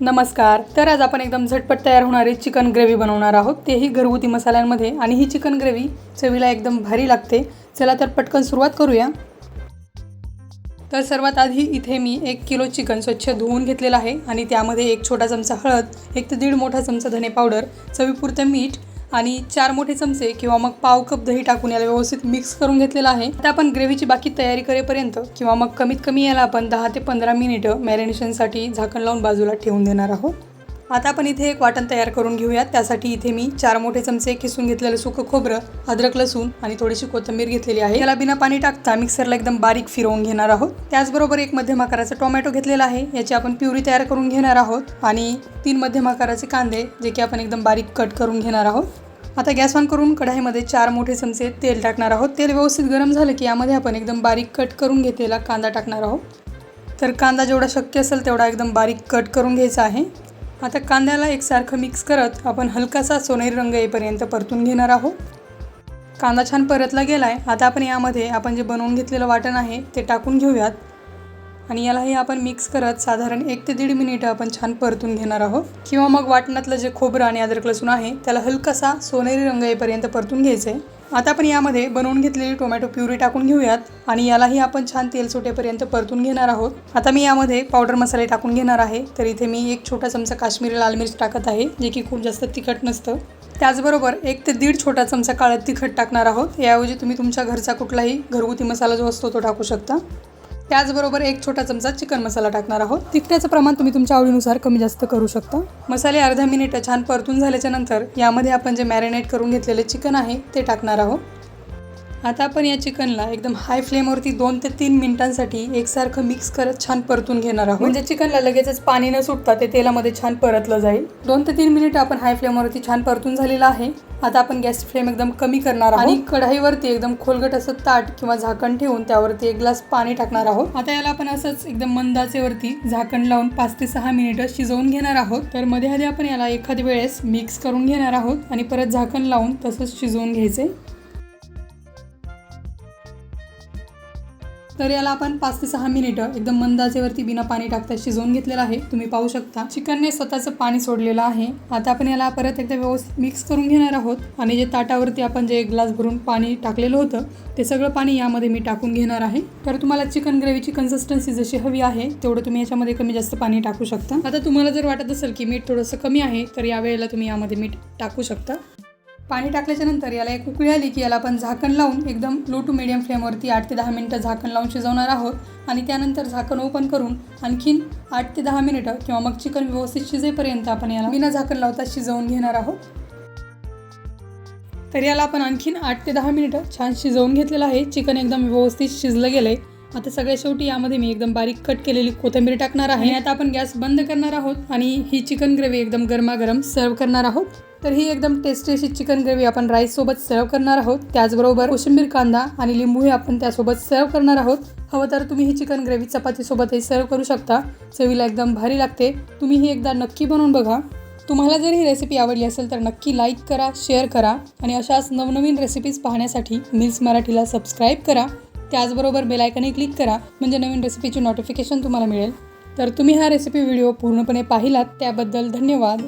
नमस्कार. तर आज आपण एकदम झटपट तयार होणारी चिकन ग्रेव्ही बनवणार आहोत. तेही घरगुती मसाल्यांमध्ये आणि ही चिकन ग्रेव्ही चवीला एकदम भारी लागते. चला तर पटकन सुरुवात करूया. तर सर्वात आधी इथे मी एक किलो चिकन स्वच्छ धुवून घेतलेलं आहे आणि त्यामध्ये एक छोटा चमचा हळद एक ते दीड मोठा चमचा धने पावडर चवीपुरतं मीठ आणि चार मोठे चमचे किंवा मग पाव कप दही टाकून याला व्यवस्थित मिक्स करून घेतलेलं आहे. आता आपण ग्रेव्हीची बाकी तयारी करेपर्यंत किंवा मग कमीत कमी याला आपण दहा ते पंधरा मिनिटं मॅरिनेशनसाठी झाकण लावून बाजूला ठेवून देणार आहोत. आता आपण इथे एक वाटण तयार करून घेऊयात. त्यासाठी इथे मी चार मोठे चमचे किसून घेतलेलं सुकं खोबरं अद्रक लसूण आणि थोडीशी कोथिंबीर घेतलेली आहे. याला बिना पाणी टाकता मिक्सरला एकदम बारीक फिरवून घेणार आहोत. त्याचबरोबर एक मध्यम आकाराचा टोमॅटो घेतलेला आहे याची आपण प्युरी तयार करून घेणार आहोत. आणि तीन मध्यम आकाराचे कांदे जे की आपण एकदम बारीक कट करून घेणार आहोत. आता गॅस ऑन करून कढाईमध्ये चार मोठे चमचे तेल टाकणार आहोत. तेल व्यवस्थित गरम झालं की यामध्ये आपण एकदम बारीक कट करून घेतलेला कांदा टाकणार आहोत. तर कांदा जेवढा शक्य असेल तेवढा एकदम बारीक कट करून घ्यायचा आहे. आता कांद्याला एकसारखं मिक्स करत आपण हलकासा सोनेरी रंग येईपर्यंत परतून घेणार आहोत. कांदा छान परतला गेला आहे आता आपण यामध्ये आपण जे बनवून घेतलेलं वाटण आहे ते टाकून घेऊयात. आणि यालाही आपण मिक्स करत साधारण एक ते दीड मिनिटं आपण छान परतून घेणार आहोत. किंवा मग वाटणातलं जे खोबरं आणि अद्रक लसूण आहे त्याला हलकासा सोनेरी रंग येईपर्यंत परतून घ्यायचं आहे आता आपण यामध्ये बनवून घेतलेली टोमॅटो प्युरी टाकून घेऊयात आणि यालाही आपण छान तेल सुटेपर्यंत परतून घेणार आहोत. आता मी यामध्ये पावडर मसाले टाकून घेणार आहे. तर इथे मी एक छोटा चमचा काश्मीरी लाल मिर्च टाकत आहे जे की खूप जास्त तिखट नसतं. त्याचबरोबर एक ते दीड छोटा चमचा काळं तिखट टाकणार आहोत. याऐवजी तुम्ही तुमच्या घरचा कुठलाही घरगुती मसाला जो असतो तो टाकू शकता. त्याचबरोबर एक छोटा चमचा चिकन मसाला टाकणार आहोत. तिखट्याचं प्रमाण तुम्ही तुमच्या आवडीनुसार कमी जास्त करू शकता. मसाले अर्धा मिनिट छान परतून झाल्याच्यानंतर यामध्ये आपण जे मॅरिनेट करून घेतलेले चिकन आहे ते टाकणार आहोत. आता आपण या चिकनला एकदम हाय फ्लेमवरती दोन ते तीन मिनिटांसाठी एकसारखं मिक्स करत छान परतून घेणार आहोत. म्हणजे चिकनला लगेचच पाणी न सुटता ते तेलामध्ये छान परतलं जाईल. दोन ते तीन मिनिटं आपण हाय फ्लेमवरती छान परतून झालेलं आहे. आता आपण गॅस फ्लेम एकदम कमी करणार आहोत. आणि कढाईवरती एकदम खोलगट असं ताट किंवा झाकण ठेवून त्यावरती एक ग्लास पाणी टाकणार आहोत. आता याला आपण असंच एकदम मंदाचेवरती झाकण लावून पाच ते सहा मिनिटं शिजवून घेणार आहोत. तर मध्ये आधी आपण याला एखाद्या वेळेस मिक्स करून घेणार आहोत आणि परत झाकण लावून तसंच शिजवून घ्यायचे तर याला आपण पाच ते सहा मिनिटं एकदम मंदाचेवरती बिना पाणी टाकता शिजवून घेतलेलं आहे. तुम्ही पाहू शकता. चिकनने स्वतःचं पाणी सोडलेलं आहे. आता आपण याला परत एकदा व्यवस्थित मिक्स करून घेणार आहोत. आणि जे ताटावरती आपण जे एक ग्लास भरून पाणी टाकलेलं होतं ते सगळं पाणी यामध्ये मी टाकून घेणार आहे. तर तुम्हाला चिकन ग्रेव्हीची कन्सिस्टन्सी जशी हवी आहे तेवढं तुम्ही याच्यामध्ये कमी जास्त पाणी टाकू शकता. आता तुम्हाला जर वाटत असेल की मीठ थोडंसं कमी आहे तर यावेळेला तुम्ही यामध्ये मीठ टाकू शकता. पाणी टाकल्याच्यानंतर याला एक उकळी आली की याला आपण झाकण लावून एकदम लो टू मिडियम फ्लेमवरती आठ ते दहा मिनटं झाकण लावून शिजवणार आहोत. आणि त्यानंतर झाकण ओपन करून आणखीन आठ ते दहा मिनिटं किंवा मग चिकन व्यवस्थित शिजेपर्यंत आपण याला विना झाकण लावता शिजवून घेणार आहोत. तर याला आपण आणखीन आठ ते दहा मिनिटं छान शिजवून घेतलेलं आहे. चिकन एकदम व्यवस्थित शिजलं गेलं आहे आता सगळ्या शेवटी यामध्ये मी एकदम बारीक कट केलेली कोथिंबीर टाकणार आहे. आता आपण गॅस बंद करणार आहोत आणि ही चिकन ग्रेव्ही एकदम गरमागरम सर्व करणार आहोत. तर ही एकदम टेस्टी अशी चिकन ग्रेव्ही आपण राईस सोबत सर्व करणार आहोत. त्याचबरोबर कोशिंबीर कांदा आणि लिंबूही आपण त्यासोबत सर्व करणार आहोत. हवं तर तुम्ही ही चिकन ग्रेव्ही चपातीसोबतही सर्व करू शकता. चवीला एकदम भारी लागते. तुम्ही ही एकदा नक्की बनवून बघा. तुम्हाला जर ही रेसिपी आवडली असेल तर नक्की लाईक करा शेअर करा आणि अशाच नवनवीन रेसिपीज पाहण्यासाठी मिल्स मराठीला सबस्क्राईब करा. त्याचबरोबर बेलायकनही क्लिक करा म्हणजे नवीन रेसिपीची नोटिफिकेशन तुम्हाला मिळेल. तर तुम्ही हा रेसिपी व्हिडिओ पूर्णपणे पाहिलात त्याबद्दल धन्यवाद.